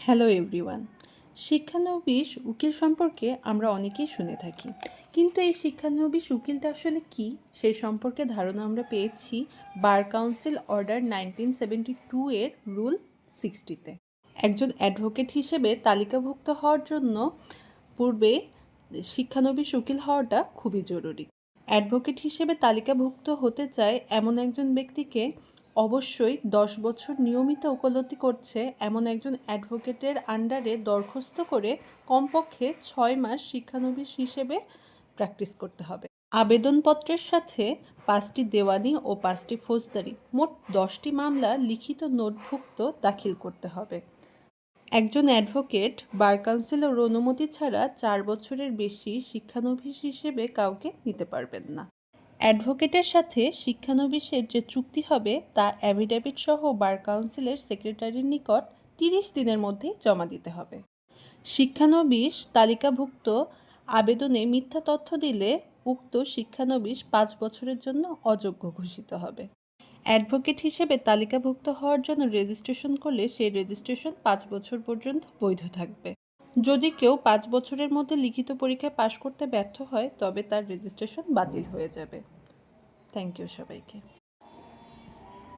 Hello everyone শিক্ষানবিশ উকিল সম্পর্কে আমরা অনেকেই শুনে থাকি। কিন্তু এই শিক্ষানবিশ উকিলটা আসলে কি? সেই সম্পর্কে ধারণা আমরা পেয়েছি bar council order nineteen seventy two এর রুল সিক্সটিতে। একজন অ্যাডভোকেট হিসেবে তালিকাভুক্ত হওয়ার জন্য পূর্বে শিক্ষানবিশ উকিল হওয়াটা খুবই জরুরি। অ্যাডভোকেট হিসেবে তালিকাভুক্ত হতে চায় এমন একজন ব্যক্তিকে অবশ্যই দশ বছর নিয়মিত ওকালতি করছে এমন একজন অ্যাডভোকেটের আন্ডারে দরখাস্ত করে কমপক্ষে ছয় মাস শিক্ষানবিশ হিসেবে প্র্যাকটিস করতে হবে। আবেদনপত্রের সাথে পাঁচটি দেওয়ানি ও পাঁচটি ফৌজদারি, মোট দশটি মামলা লিখিত নোটভুক্ত দাখিল করতে হবে। একজন অ্যাডভোকেট বার কাউন্সিলের অনুমতি ছাড়া চার বছরের বেশি শিক্ষানবিশ হিসেবে কাউকে নিতে পারবেন না। অ্যাডভোকেটের সাথে শিক্ষানবিশের যে চুক্তি হবে, তা অ্যাফিডেভিট সহ বার কাউন্সিলের সেক্রেটারির নিকট তিরিশ দিনের মধ্যেই জমা দিতে হবে। শিক্ষানবিশ তালিকাভুক্ত আবেদনে মিথ্যা তথ্য দিলে উক্ত শিক্ষানবিশ পাঁচ বছরের জন্য অযোগ্য ঘোষিত হবে। অ্যাডভোকেট হিসেবে তালিকাভুক্ত হওয়ার জন্য রেজিস্ট্রেশন করলে সেই রেজিস্ট্রেশন পাঁচ বছর পর্যন্ত বৈধ থাকবে। যদি কেউ পাঁচ বছরের মধ্যে লিখিত পরীক্ষায় পাশ করতে ব্যর্থ হয়, তবে তার রেজিস্ট্রেশন বাতিল হয়ে যাবে। থ্যাংক ইউ সবাইকে।